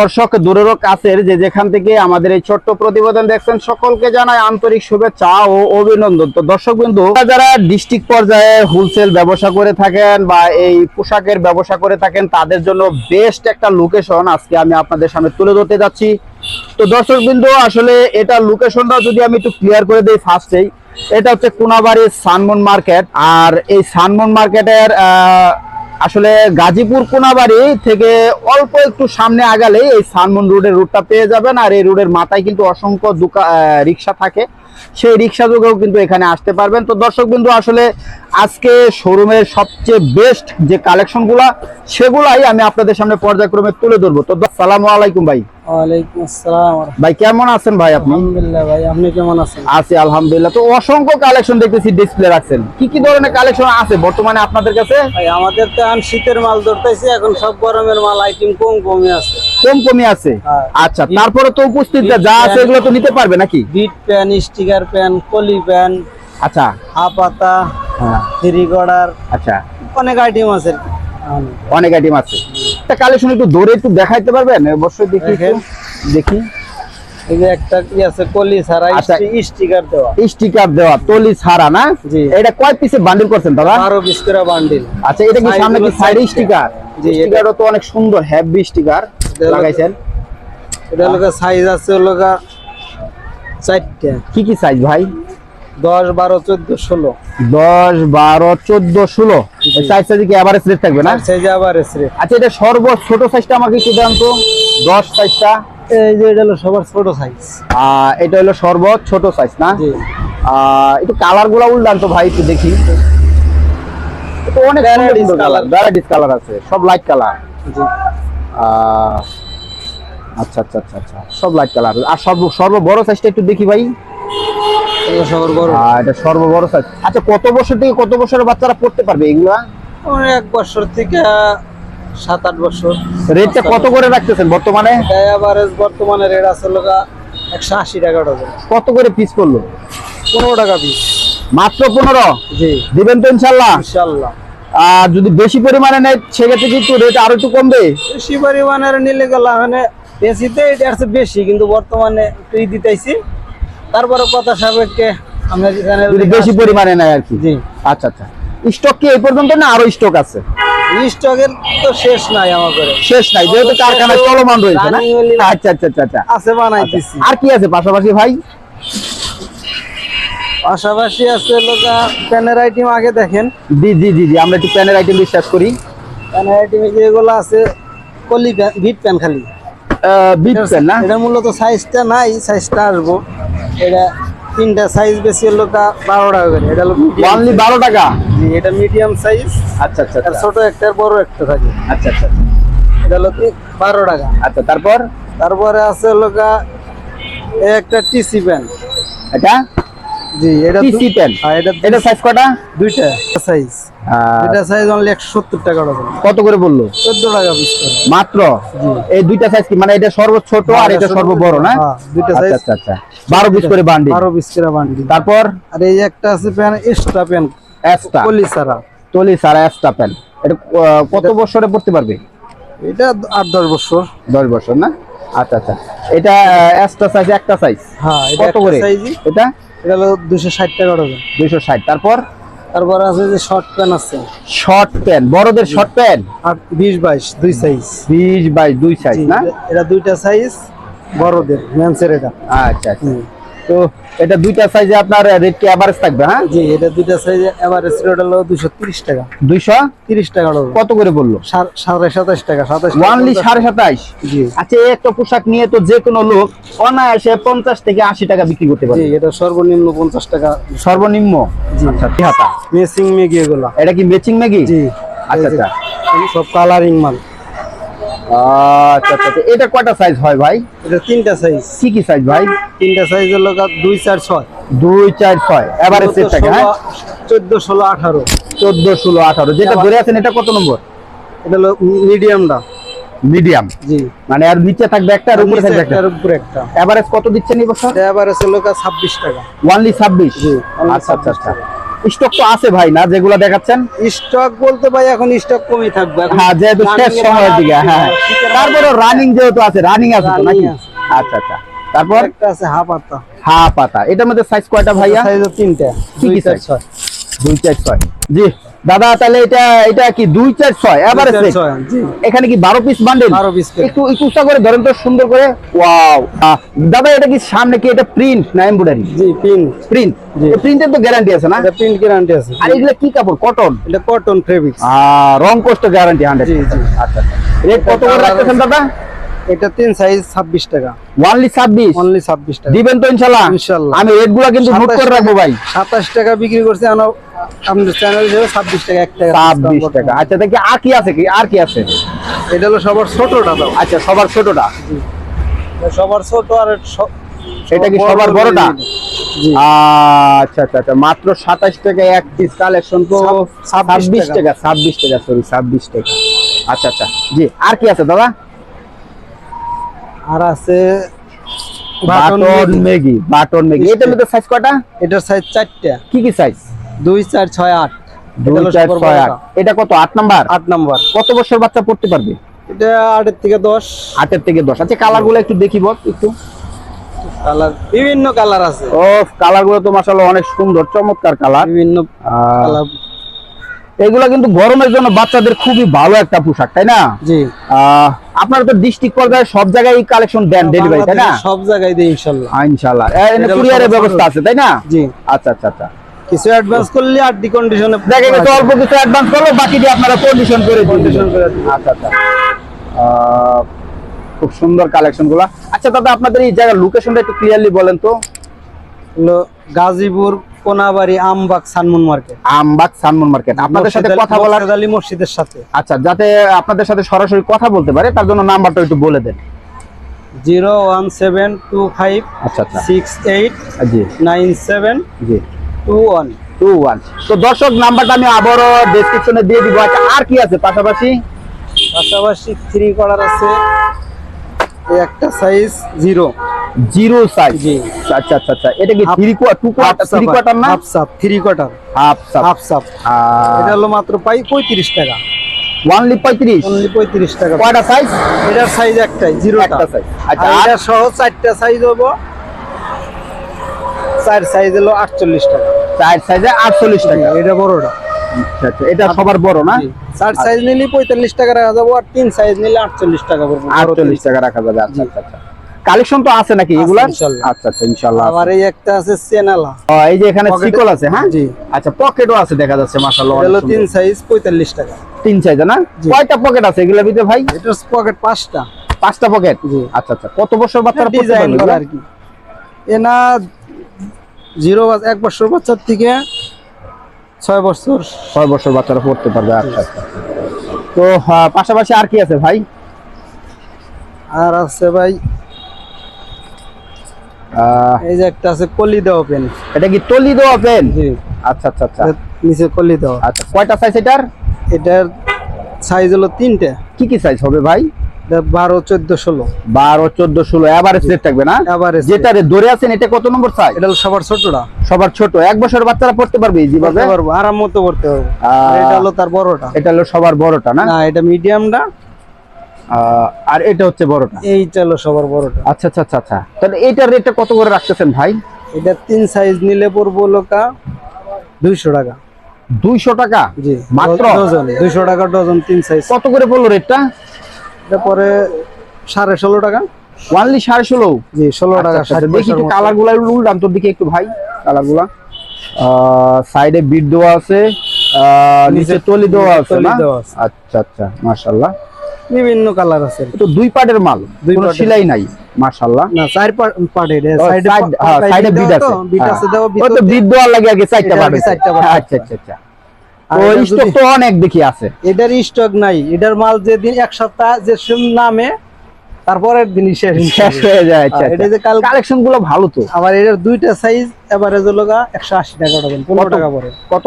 দর্শক দূরেরও কাছের যে যেখান থেকে আমাদের এই ছোট্ট প্রতিবেদন দেখছেন সকলকে জানাই আন্তরিক শুভেচ্ছা ও অভিনন্দন। তো দর্শক বিন্দু যারা ডিস্ট্রিক্ট পর্যায়ে হোলসেল ব্যবসা করে থাকেন বা এই পোশাকের ব্যবসা করে থাকেন তাদের জন্য বেস্ট একটা লোকেশন আজকে আমি আপনাদের সামনে তুলে ধরতে যাচ্ছি। তো দর্শক বিন্দু আসলে এটা লোকেশনটা যদি আমি একটু ক্লিয়ার করে দিই ফার্স্টেই এটা হচ্ছে কোনাবাড়ির সানমন মার্কেট। আর এই সানমন মার্কেটের আহ, আসলে গাজীপুর কোনাবাড়ি থেকে অল্প একটু সামনে আগালেই এই সানমন রোডের রুটটা পেয়ে যাবেন, আর এই রোডের মাথায় কিন্তু অসংখ্য দোকান রিক্সা থাকে। সেই রিক্সা যোগেও কিন্তু এখানে আসতে পারবেন। তো দর্শক বিন্দু, আসলে আজকে শোরুমের সবচেয়ে বেস্ট যে কালেকশনগুলা সেগুলাই আমি আপনাদের সামনে পর্যায়ক্রমে তুলে ধরবো। তো সালামু আলাইকুম ভাই। ওয়ালাইকুম আসসালাম ভাই কেমন আছেন ভাই আপনি? আলহামদুলিল্লাহ ভাই আপনি কেমন আছেন? আছি আলহামদুলিল্লাহ। তো অসংখ্য কালেকশন দেখতেছি ডিসপ্লে রাখছেন। কি কি ধরনের কালেকশন আছে বর্তমানে আপনাদের কাছে? ভাই আমাদের তো এখন শীতের মাল ধরতেছি এখন সব গরমের মাল আইটেম কম আছে। কম আছে? হ্যাঁ। আচ্ছা তারপরে তো উপস্থিত যা- আছে এগুলো তো নিতে পারবে নাকি? বিট প্যান স্টিকার প্যান কলি প্যান আচ্ছা। হাপাতা হ্যাঁ। থ্রি গড়ার আচ্ছা। অনেক আইটেম আছে। অনেক আইটেম আছে। একটা কালেকশন একটু ধরে একটু দেখাইতে পারবেন? অবশ্যই দেখি দেখি। এই যে একটা কি আছে কলি ছাড়া। স্টিকার দেওয়া। স্টিকার দেওয়া তলি ছাড়া না? এটা কয় পিসে বান্ডিল করছেন দাদা? বারো বিশ করে বান্ডিল আচ্ছা এটা কি সামনে কি সাইড স্টিকার জি, এটা- তো অনেক সুন্দর হেভি স্টিকার এটা লাগাইছেন। এটা সাইজ আছে চারটে। কি কি সাইজ ভাই? দশ বারো চোদ্দ ষোলো। দশ বারো চোদ্দ ষোলো। এই সাইজ সাইজ কি এভারেজ রেট থাকবে না? সাইজ আবার এসরে আচ্ছা এটা সর্ব ছোট সাইজটা আমাকে একটু দেন তো। দশ সাইজটা এই যে এটা হলো সবার ছোট সাইজ এটা হলো সর্ব ছোট সাইজ না? জি। একটু কালারগুলা উল্টান তো ভাই একটু দেখি। এটা অনেক সুন্দর কালার ভ্যারাইটিস কালার আছে সব লাইট কালার জি। আচ্ছা আচ্ছা আচ্ছা আচ্ছা সব লাইট কালার আর সর্ব সর্ব বড় সাইজটা একটু দেখি ভাই এগুলো সবার বড় আহ, এটা সর্ব বড় সাইজ আচ্ছা কত বছর থেকে কত বছরের বাচ্চারা পড়তে পারবে এগুলা? এক বছর থেকে সাত আট বছর। রেটটা কত করে রাখতেছেন বর্তমানে? বর্তমানে রেট আছে লোকা একশো আশি টাকা ডজন। কত করে পিস করল পনেরো টাকা পিস মাত্র পনেরো? জি। দিবেন তো ইনশাল্লাহ ইনশাল্লাহ আর যদি বেশি পরিমাণে নেয় সেক্ষেত্রে কি একটু রেট আরও একটু কমবে? বেশি পরিমাণের নিলে গেলাম মানে বেশিতে এটা বেশি কিন্তু বর্তমানে দিতেছি। তারপরে কথা সাপেক্ষে আমরা যেখানে যদি বেশি পরিমাণে নেয় আর কি? জি। আচ্ছা আচ্ছা। স্টক কি এই পর্যন্ত না আরও স্টক আছে? স্টকের তো শেষ নাই আমার করে শেষ নাই যেহেতু কারখানা চলমান রয়েছে না? আচ্ছা আচ্ছা আচ্ছা আচ্ছা। আছে বানাইতেছি। আর কি আছে পাশাপাশি ভাই? পাশাপাশি আছে লোকা প্যানের আইটেম আগে দেখেন। জি জি জি জি আমরা একটু প্যানের আইটেম বিশ্বাস করি। প্যানের আইটেমে যেগুলো আছে কলি ভিট প্যান খালি। পেন না? এটা মূলত সাইজটা নাই সাইজটা আসব এটা তিনটা সাইজ বেশি হলো বারো টাকা করে। এটা অনলি বারো টাকা? জি এটা মিডিয়াম সাইজ আচ্ছা আচ্ছা আচ্ছা। ছোট একটা বড় একটা থাকে। আচ্ছা আচ্ছা। এটা হলো বারো টাকা। আচ্ছা তারপর? তারপরে আছে হলো একটা টিসি প্যান্ট এটা? জি এটা টিসি পেন হ্যাঁ এটা এটা সাইজ কটা? দুইটা। সাইজ এটা সাইজ অনলি একশো সত্তর টাকা ডজন কত করে বলল? চোদ্দ টাকা পিস মাত্র? এই দুইটা সাইজ কি? মানে এটা সর্ব ছোট আর এটা সর্ব বড় না? হ্যাঁ, দুইটা আচ্ছা size। আচ্ছা আচ্ছা। বারো পিস করে বান্ডি বারো পিস করে বান্ডি তারপর? আর এই একটা আছে প্যান এক্সট্রা প্যান এক্সট্রা কলি ছাড়া। তলি সারা এক্সট্রা পেন এটা কত বছরে পড়তে পারবে? এটা আট দশ বছর। দশ বছর না? আচ্ছা আচ্ছা। এটা এক্সট্রা সাইজ একটা সাইজ হ্যাঁ এটা কত করে? সাইজই এটা? এটা হলো দুশো ষাট টাকা ডজন দুইশো ষাট তারপর? তারপর আছে যে শর্ট প্যান্ট আছে। শর্ট প্যান্ট বড়দের শর্ট প্যান্ট আর বিশ বাইশ দুই সাইজ বিশ বাইশ দুই সাইজ না? এটা দুইটা সাইজ বড়দের মেন্সের এটা। আচ্ছা আচ্ছা। তো এটা দুইটা সাইজে আপনার রেট কি অ্যাভারেজ থাকবে হ্যাঁ? জি এটা দুইটা সাইজ এভারেজ রেট হলো দুশো তিরিশ টাকা। দুইশো? তিরিশ টাকা ডজন কত করে বলল? সার- সাড়ে সাতাশ টাকা সাতাশ ওয়ানলি সাড়ে সাতাইশ জি। আচ্ছা এই একটা পোশাক নিয়ে তো যে কোনো লোক অনায়াসে পঞ্চাশ থেকে আশি টাকা বিক্রি করতে জি পারে এটা সর্বনিম্ন পঞ্চাশ টাকা। সর্বনিম্ন? আচ্ছা কি হাতা? মেসিং মেগি এগুলা। এটা কি ম্যাচিং ম্যাগি জি। আচ্ছা আচ্ছা। সব কালারিং মাল। আচ্ছা আচ্ছা আচ্ছা। এটা কয়টা সাইজ হয় ভাই? এটা তিনটা সাইজ কি কি সাইজ ভাই? তিনটা সাইজ হলো দুই চার ছয়। দুই চার ছয়। এভারেজ সেট থাকে হ্যাঁ? চোদ্দ ষোলো আঠারো। চোদ্দ ষোলো আঠারো। যেটা ধরে আছেন এটা কত নম্বর? এটা হলো মিডিয়ামটা মিডিয়াম জি। মানে আর নিচে থাকবে একটা আর উপরে থাকবে একটা? উপরে একটা। এভারেজ কত দিচ্ছেন এই বছর? আছে লোকা ছাব্বিশ টাকা। ওয়ানলি ছাব্বিশ? জি, only আচ্ছা আচ্ছা আচ্ছা। টাকা। স্টক তো আছে ভাই না যেগুলো দেখাচ্ছেন? স্টক বলতে ভাই এখন স্টক কমই থাকবে। হ্যাঁ যেহেতু শেষ সময়ের দিকে হ্যাঁ তারপরে রানিং যেহেতু আছে রানিং আছে তো নাকি? আচ্ছা আচ্ছা। তারপর? একটা আছে হাফ পাতা। হা পাতা। এটার মধ্যে সাইজ কয়টা ভাইয়া? সাইজ তিনটা। কি কি সাইজ দুই চার ছয়। জি। দাদা তাহলে এটা এটা কি দুই চার ছয়? এবারে দুই চার ছয়, জি। এখানে কি বারো পিস বান্ডেল 12 একটু একটু উঁচা করে ধরেন তো সুন্দর করে। ওয়াও দাদা এটা কি সামনে কি এটা প্রিন্ট না এমব্রয়ডারি জি পিন প্রিন্ট প্রিন্টের তো গ্যারান্টি আছে না? প্রিন্ট গ্যারান্টি আছে। আর এগুলা কি কাপড়? কটন এটা কটন ফেব্রিক্স রং কোস্ট গ্যারান্টি হান্ড্রেড জি, জি। আচ্ছা রেট কত করে রাখতেছেন দাদা? এটা তিন সাইজ ছাব্বিশ টাকা। ওয়ানলি ছাব্বিশ? অনলি ছাব্বিশ টাকা। দিবেন তো ইনশাল্লাহ। ইনশাল্লাহ। আমি রেটগুলা কিন্তু নোট করে রাখব ভাই। সাতাশ টাকা বিক্রি করছে আনো আমাদের চ্যানেল হিসেবে ছাব্বিশ টাকা এক টাকা ছাব্বিশ discount টাকা। আচ্ছা দেখি আর কি আছে কি? আর কি আছে? এটা হলো সবার ছোটটা দাও। আচ্ছা সবার ছোটটা। সবার ছোট আর এটা কি সবার বড়টা? আচ্ছা আচ্ছা আচ্ছা মাত্র সাতাশ টাকা এক পিস কালেকশন তো ছাব- ছাব্বিশ 26 টাকা ছাব্বিশ টাকা সরি ছাব্বিশ টাকা। আচ্ছা আচ্ছা জি আর কি আছে দাদা? আর আছে বাটন ম্যাগি। Button Maggi. এটার মধ্যে সাইজ কয়টা এটার সাইজ চারটা। কি কি সাইজ দুই চার ছয় আট। দুই চার ছয় আট। এটা। কত আট নাম্বার? আট নাম্বার। কত বছর বাচ্চা পড়তে পারবে? এটা আটের থেকে দশ। আটের থেকে দশ। আচ্ছা কালারগুলো একটু দেখি বল একটু। কালার বিভিন্ন কালার আছে। ও কালারগুলো তো মাসাল্লাহ অনেক সুন্দর চমৎকার কালার। বিভিন্ন কালার। এগুলো কিন্তু গরমের জন্য বাচ্চাদের খুবই ভালো একটা পোশাক তাই না? জি। আহ, আপনারা তো ডিস্ট্রিক্ট পর্যায়ে সব জায়গায় কালেকশন দেন ডেলিভারি তাই না? সব জায়গায় দিই ইনশাল্লাহ। আহ, ইনশাআল্লাহ হলো কুরিয়ারের ব্যবস্থা আছে তাই না? জি। আচ্ছা আচ্ছা আচ্ছা। কিছু অ্যাডভান্স করলে আর ডি কন্ডিশনে দেখে গেছে অল্প কিছু অ্যাডভান্স করল বাকিটি আপনারা কন্ডিশন করে দিয়ে দিবেন। করে। আচ্ছা আচ্ছা। খুব সুন্দর কালেকশনগুলা। আচ্ছা দাদা আপনাদের এই জায়গার লোকেশনটা একটু ক্লিয়ারলি বলেন তো। হলো Gazipur Konabari Ambag Sunmoon market. Ambag Sunmoon market. আপনাদের সাথে কথা বলার আলী মসজিদের সাথে। আচ্ছা যাতে আপনাদের সাথে সরাসরি কথা বলতে পারে তার জন্য নাম্বারটা একটু বলে দেন। Zero one seven two five আচ্ছা আচ্ছা। সিক্স এইট জি। নাইন সেভেন জি। Two one. Two one. তো দর্শক নাম্বারটা আমি আবারও ডেসক্রিপশনে দিয়ে দিব। আচ্ছা আর কি আছে পাশাপাশি? পাশাপাশি থ্রি কলার আছে। একটা সাইজ জিরো জিরো সাইজ আচ্ছা আচ্ছা আচ্ছা। এটা কি থ্রি কোয়ার টু থ্রি কোয়ার্টার না? হাফ সাপ থ্রি কোয়ার্টার হাফ সাপ হাফ সাপ এটা হলো মাত্র পাই পঁয়ত্রিশ টাকা। ওয়ানলি পঁয়ত্রিশ? অনলি পঁয়ত্রিশ টাকা। কয়টা সাইজ এটার সাইজ একটাই জিরো একটা size। আচ্ছা, এটা সহ চারটা সাইজ হব। চার সাইজ হলো আটচল্লিশ টাকা। চার সাইজে আটচল্লিশ টাকা। এটা বড়টা। আচ্ছা আচ্ছা। এটা সবার বড় না। চার সাইজ নিলে পঁয়তাল্লিশ টাকা রাখা যাব আর তিন সাইজ নিলে আটচল্লিশ টাকা পড়বে। আটচল্লিশ। টাকা রাখা যাবে। আচ্ছা আচ্ছা আচ্ছা। কালেকশন তো আছে নাকি এগুলা? আচ্ছা আচ্ছা ইনশাল্লাহ আবার এই একটা আছে চেনালা ও, এই যে এখানে সিকল আছে হ্যাঁ? জি। আচ্ছা পকেটও আছে দেখা যাচ্ছে মাশাআল্লাহ এটা হলো তিন সাইজ পঁয়তাল্লিশ টাকা। তিন সাইজ না। কয়টা পকেট আছে এগুলোর ভিতরে ভাই? এটার পকেট পাঁচটা। পাঁচটা পকেট জি। আচ্ছা আচ্ছা কত বছর বাচ্চারা ডিজাইন পারবে করা আর কি। এনা জিরো এক বছর বাচ্চার থেকে ছয় বছর। ছয় বছর বাচ্চারা পড়তে পারবে আচ্ছা আচ্ছা। তো পাশাপাশি আর কি আছে ভাই? আর আছে ভাই এই যে একটা আছে কলি দেওয়া পেন। এটা কি তলি দেওয়া পেন? জি। আচ্ছা আচ্ছা আচ্ছা। নিচে কলি দেওয়া। আচ্ছা কয়টা সাইজ এটার? এটার সাইজ হলো তিনটে। কি কি সাইজ হবে ভাই? বারো চোদ্দ ষোলো। বারো চোদ্দ ষোলো রেট থাকবে না? যেটা ধরে আছেন এটা কত নম্বর সাইজ এটা হলো সবার ছোটটা। সবার ছোট। এক বছর বাচ্চারা পড়তে পারবে আরাম মতো করতে পারব। এটা হলো তার বড়টা। এটা হলো সবার বড়টা না? এটা মিডিয়ামটা আর এটা হচ্ছে বড়টা? এইটা হলো সবার বড়টা। আচ্ছা আচ্ছা আচ্ছা আচ্ছা। তাহলে এইটার রেটটা কত করে রাখতেছেন ভাই? এটা তিন সাইজ নিলে পড়ব লোকা দুইশো টাকা। দুইশো টাকা? জি। মাত্র? ডজন দুইশো টাকা ডজন তিন সাইজ কত করে পড়ল রেটটা? এটা পরে সাড়ে ষোলো টাকা। ওয়ানলি সাড়ে ষোলো? জি ষোলো আচ্ছা, টাকা আচ্ছা, দেখি পয়সার একটু মতো। কালারগুলা উল্টান তোর দিকে একটু ভাই কালারগুলা সাইডে বিট দেওয়া আছে আহ, নিচে তলি দেওয়া আছে। আচ্ছা আচ্ছা মাশাল্লাহ বিভিন্ন কালার আছে। তো দুই পাটের মাল দুই কোনো। সিলাই নাই মাশাল্লাহ না চার ও, সাইডে side- হ্যাঁ, এ আছে। বিট হ্যাঁ। আছে দেওয়া ও তো বিট দেওয়ার লাগে আগে চারটা পাট। পাট আচ্ছা আচ্ছা আচ্ছা। আর স্টক তো অনেক দেখি আছে। এটার স্টক নাই। এটার মাল যেদিন এক সপ্তাহ যে নামে তারপরের দিনই শেষ শেষ হয়ে যায় আচ্ছা এটা যে কাল কালেকশনগুলো ভালো তো? আবার এটার দুইটা সাইজ এভারেজ হলো টাকা টাকা পড়ে কত?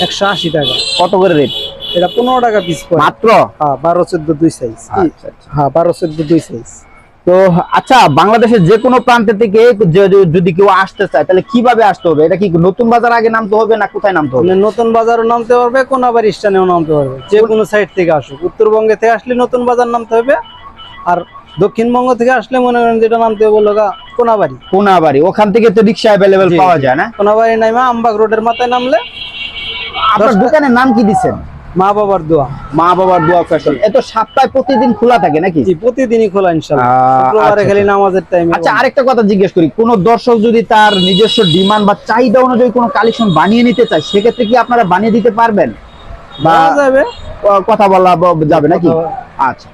একশো আশি টাকা। কত করে রেট এটা পনেরো টাকা পিস মাত্র? হ্যাঁ বারো চোদ্দ দুই সাইজ আচ্ছা আচ্ছা। হ্যাঁ বারো চোদ্দ দুই সাইজ তো আচ্ছা বাংলাদেশের যে কোনো প্রান্ত থেকে যদি কেউ আসতে চায় তাহলে কীভাবে আসতে হবে? এটা কি নতুন বাজার আগে নামতে হবে না কোথায় নামতে হবে? আপনি নতুন বাজারও নামতে পারবে কোনাবার স্টেশনেও নামতে পারবে। যে কোনো সাইড থেকে আসুক। উত্তরবঙ্গে থেকে আসলে নতুন বাজার নামতে হবে আর দক্ষিণবঙ্গ থেকে আসলে মনে করেন যেটা নামতে হবে গা কোনাবাড়ি। কোনাবাড়ি ওখান থেকে তো রিক্সা অ্যাভেলেবেল পাওয়া যায় না? কোনাবাড়ি নামে আমবাগ রোডের মাথায় নামলে আপনার দোকানের নাম কি দিচ্ছেন? মা বাবার দোয়া। মা বাবার দোয়া ফ্যাশন এত সপ্তাহে প্রতিদিন খোলা থাকে নাকি? জি প্রতিদিনই খোলা আহ, শুক্রবারে আচ্ছা, খালি নামাজের টাইমে আচ্ছা আরেকটা কথা জিজ্ঞেস করি। কোন দর্শক যদি তার নিজস্ব ডিমান্ড বা চাহিদা অনুযায়ী কোনো কালেকশন বানিয়ে নিতে চায় সেক্ষেত্রে কি আপনারা বানিয়ে দিতে পারবেন? বা যাবে। কথা বলা যাবে নাকি? আচ্ছা।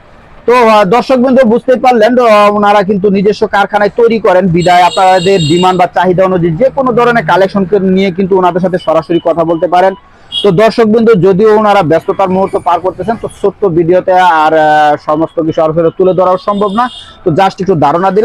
তো দর্শক বিন্দু বুঝতেই পারলেন ওনারা কিন্তু নিজস্ব কারখানায় তৈরি করেন। বিদায় আপনাদের ডিমান্ড বা চাহিদা অনুযায়ী যে কোনো ধরনের কালেকশন নিয়ে কিন্তু ওনাদের সাথে সরাসরি কথা বলতে পারেন। তো দর্শক বিন্দু যদিও ওনারা ব্যস্ততার মুহূর্ত পার করতেছেন, তো ছোট্ট ভিডিওতে আর সমস্ত কিছু আর তুলে ধরাও সম্ভব না। তো জাস্ট একটু ধারণা দিলাম।